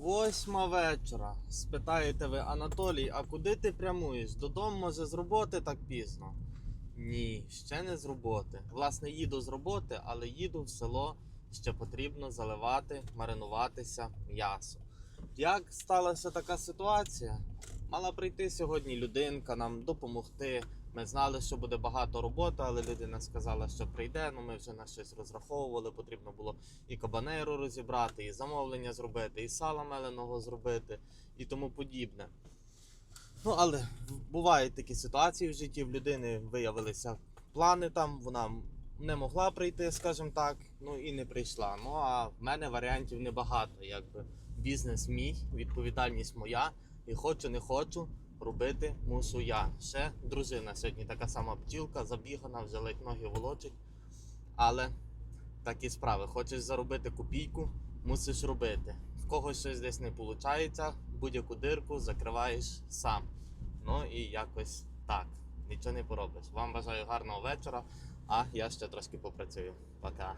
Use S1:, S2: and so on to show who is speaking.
S1: Восьма вечора. Спитаєте ви, Анатолій, а куди ти прямуєш? Додому може з роботи так пізно? Ні, ще не з роботи. Власне, їду з роботи, але їду в село, ще потрібно заливати, маринуватися м'ясо. Як сталася така ситуація? Мала прийти сьогодні людинка нам допомогти. Ми знали, що буде багато роботи, але людина сказала, що прийде. Ну ми вже на щось розраховували. Потрібно було і кабанейру розібрати, і замовлення зробити, і сала меленого зробити, і тому подібне. Ну, але бувають такі ситуації в житті. В людини виявилися плани там, вона не могла прийти, скажімо так, ну і не прийшла. Ну а в мене варіантів небагато. Якби бізнес мій, відповідальність моя, і хочу, не хочу. Робити мушу я. Ще дружина сьогодні така сама бджілка, забігана, вже ноги волочить. Але такі справи. Хочеш заробити копійку, мусиш робити. В когось щось десь не виходить, будь-яку дирку закриваєш сам. Ну і якось так. Нічого не поробиш. Вам бажаю гарного вечора, а я ще трошки попрацюю. Пока.